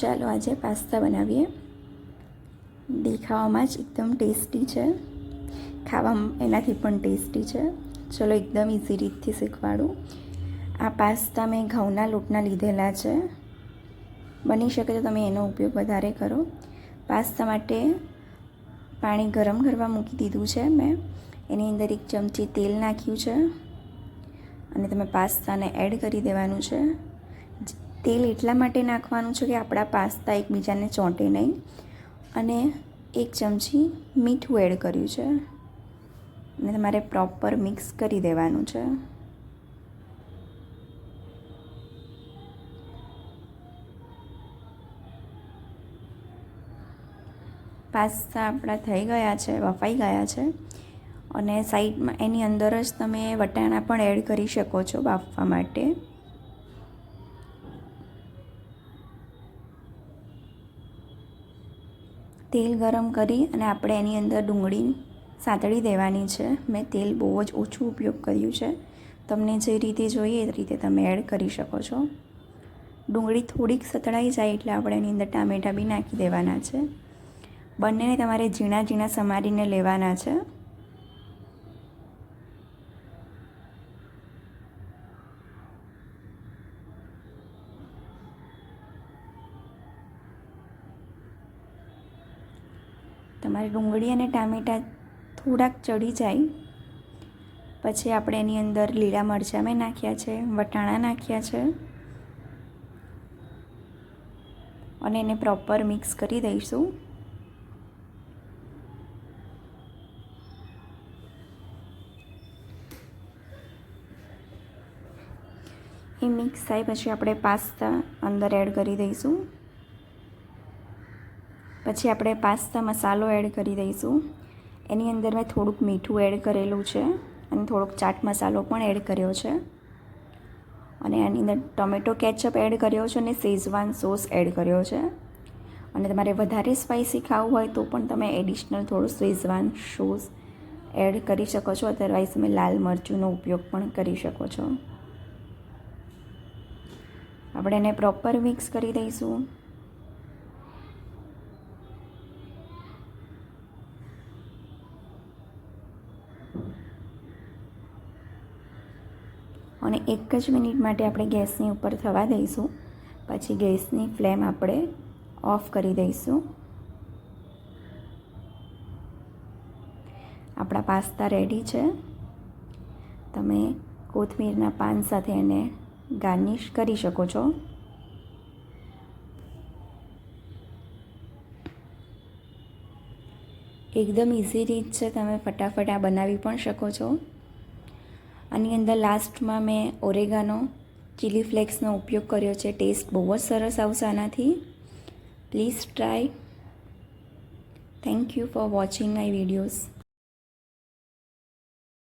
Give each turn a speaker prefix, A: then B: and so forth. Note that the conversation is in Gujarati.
A: ચાલો આજે પાસ્તા બનાવીએ. દેખાવામાં જ એકદમ ટેસ્ટી છે. ખાવામાં એનાથી પણ ટેસ્ટી છે. ચલો એકદમ ઇઝી રીતથી શીખવાડું. આ પાસ્તા મેં ઘઉંના લોટના લીધેલા છે. બની શકે તો તમે એનો ઉપયોગ વધારે કરો. પાસ્તા માટે પાણી ગરમ કરવા મૂકી દીધું છે મેં. એની અંદર એક ચમચી તેલ નાખ્યું છે. અને તમે પાસ્તાને એડ કરી દેવાનું છે. તેલ એટલા માટે નાખવાનું છે કે આપણા પાસ્તા એકબીજાને ચોંટે નહીં. અને એક ચમચી મીઠું એડ કર્યું છે. અને તમારે પ્રોપર મિક્સ કરી દેવાનું છે. પાસ્તા આપણા થઈ ગયા છે, વફાઈ ગયા છે. અને સાઈડમાં એની અંદર જ તમે વટાણા પણ એડ કરી શકો છો બાફવા માટે. તેલ ગરમ કરી અને આપણે એની અંદર ડુંગળી સાતળી દેવાની છે. મેં તેલ બહુ જ ઓછું ઉપયોગ કર્યું છે. તમને જે રીતે જોઈએ એ રીતે તમે એડ કરી શકો છો. ડુંગળી થોડીક સતળાઈ જાય એટલે આપણે એની અંદર ટામેટાં બી નાખી દેવાના છે. બંનેને તમારે ઝીણા ઝીણા સમારીને લેવાના છે. તમારી ડુંગળી અને ટામેટાં થોડાક ચડી જાય. પછી આપણે એની અંદર લીલા મરચાં મેં નાખ્યા છે, વટાણા નાખ્યા છે અને એને પ્રોપર મિક્સ કરી દઈશું. એ મિક્સ થાય પછી આપણે પાસ્તા અંદર એડ કરી દઈશું. પછી આપણે પાસ્તા મસાલો એડ કરી દઈશું. એની અંદર મેં થોડુંક મીઠું એડ કરેલું છે અને થોડોક ચાટ મસાલો પણ એડ કર્યો છે. અને એની અંદર ટોમેટો કેચઅપ એડ કર્યો છે અને શેઝવાન સોસ એડ કર્યો છે. અને તમારે વધારે સ્પાઇસી ખાવું હોય તો પણ તમે એડિશનલ થોડું શેઝવાન સોસ એડ કરી શકો છો. અધરવાઇઝ તમે લાલ મરચુંનો ઉપયોગ પણ કરી શકો છો. આપણે એને પ્રોપર મિક્સ કરી દઈશું. અને એક જ મિનિટ માટે આપણે ગેસની ઉપર થવા દઈશું. પછી ગેસની ફ્લેમ આપણે ઓફ કરી દઈશું. આપણા પાસ્તા રેડી છે. તમે કોથમીરના પાન સાથે એને ગાર્નિશ કરી શકો છો. એકદમ ઇઝી રીત છે, તમે ફટાફટ આ બનાવી પણ શકો છો. આની અંદર લાસ્ટમાં મેં ઓરેગાનો ચીલી ફ્લેક્સનો ઉપયોગ કર્યો છે ટેસ્ટ બહુ જ સરસ આવશે આનાથી. Please try thank you for watching my videos